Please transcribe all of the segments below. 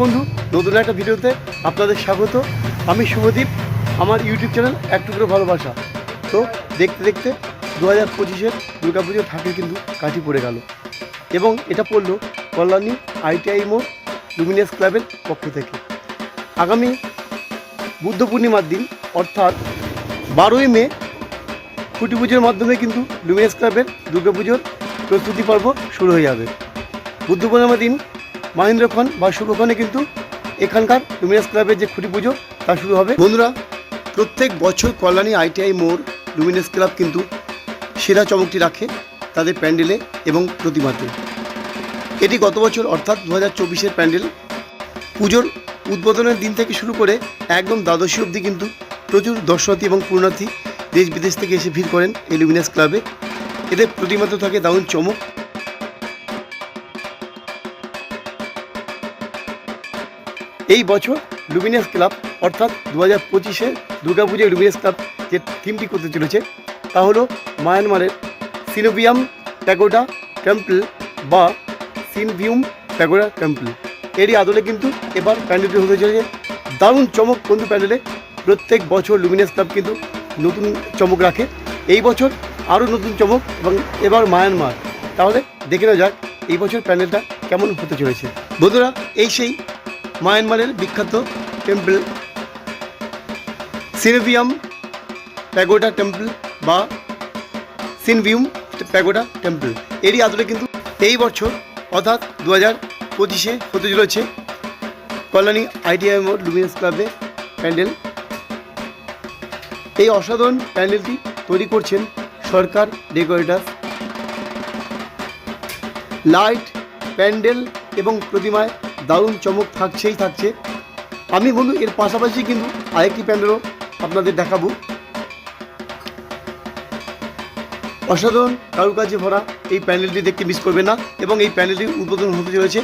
বন্ধু, নতুন একটা ভিডিওতে আপনাদের স্বাগত। আমি শুভদীপ, আমার ইউটিউব চ্যানেল একটু করে ভালোবাসা। তো দেখতে দেখতে দু হাজার পঁচিশের দুর্গাপুজোর ঠাকুর কিন্তু কাঠি পড়ে গেল। এবং এটা পড়ল কল্যাণী আইটিআই মোড় লুমিনিয়াস ক্লাবের পক্ষ থেকে। আগামী বুদ্ধ পূর্ণিমার দিন, অর্থাৎ বারোই মে, খুঁটি পুজোর মাধ্যমে কিন্তু লুমিনিয়াস ক্লাবের দুর্গাপুজোর প্রস্তুতি পর্ব শুরু হয়ে যাবে। বুদ্ধ পূর্ণিমার দিন মহেন্দ্রক্ষণ বা শুভক্ষণে কিন্তু এখানকার লুমিনাস ক্লাবের যে খুঁটি পুজো, তা শুরু হবে। বন্ধুরা, প্রত্যেক বছর কল্যাণী আইটিআই মোড় লুমিনাস ক্লাব কিন্তু সেরা চমকটি রাখে তাদের প্যান্ডেলে এবং প্রতিমাতে। এটি গত বছর অর্থাৎ দু হাজার চব্বিশের প্যান্ডেল। পুজোর উদ্বোধনের দিন থেকে শুরু করে একদম দ্বাদশী অবধি কিন্তু প্রচুর দর্শনার্থী এবং পূর্ণার্থী দেশ বিদেশ থেকে এসে ভিড় করেন এই লুমিনাস ক্লাবে। এদের প্রতিমাতে থাকে দারুণ চমক। এই বছর লুমিনিয়াস ক্লাব অর্থাৎ দু হাজার পঁচিশে দুর্গাপুজোয় লুমিনিয়াস ক্লাব যে থিমটি করতে চলেছে, তা হলো মায়ানমারের সিনোভিয়াম প্যাগোডা টেম্পল বা সিনভিউম প্যাগোডা টেম্পল এরই আদলে কিন্তু এবার প্যান্ডেলটি হতে চলেছে। দারুণ চমক বন্ধু প্যান্ডেলে প্রত্যেক বছর লুমিনিয়াস ক্লাব কিন্তু নতুন চমক রাখে। এই বছর আরও নতুন চমক এবং এবার মায়ানমার। তাহলে দেখে নেওয়া যাক এই বছর প্যান্ডেলটা কেমন হতে চলেছে। বন্ধুরা, এই সেই মায়ানমারের বিখ্যাত টেম্পল, সিনভিয়াম প্যাগোডা টেম্পল বা সিনভিউম প্যাগোডা টেম্পল। এরই আদলে কিন্তু এই বছর অর্থাৎ দু হাজার পঁচিশে হতে চলেছে কল্যাণী আইটিআই মোড় লুমিনাস ক্লাবে প্যান্ডেল। এই অসাধারণ প্যান্ডেলটি তৈরি করছেন সরকার ডেকোরেটার। লাইট, প্যান্ডেল এবং প্রতিমায় দারুণ চমক থাকছেই থাকছে। আমি বন্ধু এর পাশাপাশি কিন্তু আরেকটি প্যান্ডেলও আপনাদের দেখাবো। অসাধারণ কারুকাজে ভরা এই প্যান্ডেলটি দেখতে মিস করবে না এবং এই প্যান্ডেলটির উদ্বোধন হতে চলেছে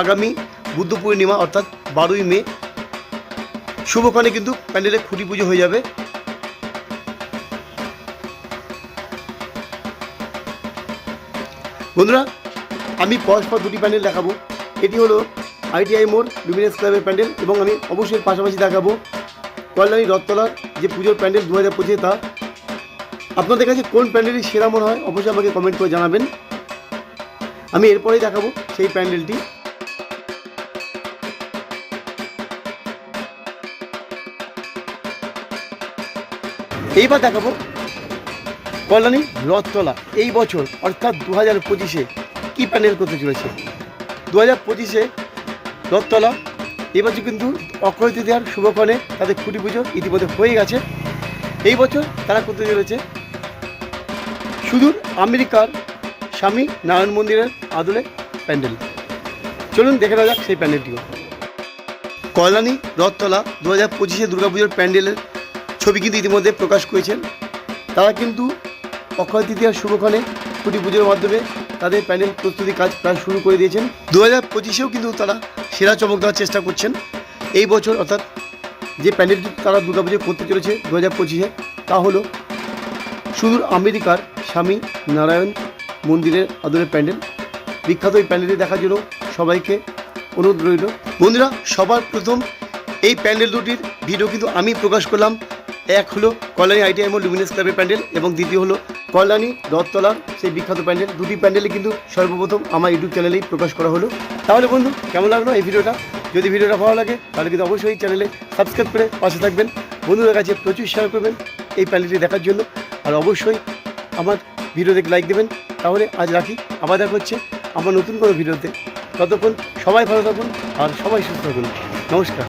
আগামী বুদ্ধ পূর্ণিমা অর্থাৎ বারোই মে। শুভক্ষণে কিন্তু প্যান্ডেলের খুঁটি পুজো হয়ে যাবে। বন্ধুরা, আমি পরস্পর দুটি প্যান্ডেল দেখাবো। এটি হলো আইটিআই মোড় লুমিনাস ক্লাবের প্যান্ডেল এবং আমি অবশ্যই পাশাপাশি দেখাবো কল্যাণী রথতলার যে পুজোর প্যান্ডেল দু হাজার পঁচিশে তা। আপনাদের কাছে কোন প্যান্ডেলটি সেরা মনে হয় অবশ্যই আমাকে কমেন্ট করে জানাবেন। আমি এরপরেই দেখাবো সেই প্যান্ডেলটি। এইবার দেখাবো কল্যাণী রথতলা। এই বছর, অর্থাৎ দু হাজার পঁচিশে, কী প্যান্ডেল করতে চলেছে? দু হাজার পঁচিশে রথতলা এবছর কিন্তু অক্ষয় তৃতীয়ার শুভক্ষণে তাদের খুঁটি পুজো ইতিমধ্যে হয়ে গেছে। এই বছর তারা করতে চলেছে সুদূর আমেরিকার স্বামী নারায়ণ মন্দিরের আদলে প্যান্ডেল। চলুন দেখে নেওয়া যাক সেই প্যান্ডেলটিও। কল্যাণী রথতলা দু হাজার পঁচিশে দুর্গাপুজোর প্যান্ডেলের ছবি কিন্তু ইতিমধ্যে প্রকাশ করেছেন। তারা কিন্তু অক্ষয় তৃতীয়ার শুভক্ষণে খুঁটি পুজোর মাধ্যমে তাদের প্যান্ডেল প্রস্তুতি কাজ প্রায় শুরু করে দিয়েছেন। দু হাজার পঁচিশেও কিন্তু তারা সেরা চমক দেওয়ার চেষ্টা করছেন। এই বছর অর্থাৎ যে প্যান্ডেলটি তারা দুর্গাপুজো করতে চলেছে দু হাজার পঁচিশে, তা হলো সুদূর আমেরিকার স্বামী নারায়ণ মন্দিরের আদরের প্যান্ডেল বিখ্যাত এই প্যান্ডেলটি দেখার জন্য সবাইকে অনুরোধ রইল। বন্ধুরা, সবার প্রথম এই প্যান্ডেল দুটির ভিডিও কিন্তু আমি প্রকাশ করলাম। এক হলো কল্যাণী আইটিআই মোড় লুমিনাস ক্লাবের প্যান্ডেল এবং দ্বিতীয় হলো কল্যাণী রথতলার সেই বিখ্যাত প্যান্ডেল। দুটি প্যান্ডেলই কিন্তু সর্বপ্রথম আমার ইউটিউব চ্যানেলেই প্রকাশ করা হলো। তাহলে বন্ধু, কেমন লাগল এই ভিডিওটা? যদি ভিডিওটা ভালো লাগে, তাহলে কিন্তু অবশ্যই চ্যানেলে সাবস্ক্রাইব করে পাশে থাকবেন। বন্ধুদের কাছে প্রচুর শেয়ার করবেন এই প্যান্ডেলটি দেখার জন্য। আর অবশ্যই আমার ভিডিও দেখে লাইক দেবেন। তাহলে আজ রাখি। আবার দেখা হচ্ছে আমার নতুন কোনো ভিডিওতে। ততক্ষণ সবাই ভালো থাকুন আর সবাই সুস্থ থাকুন। নমস্কার।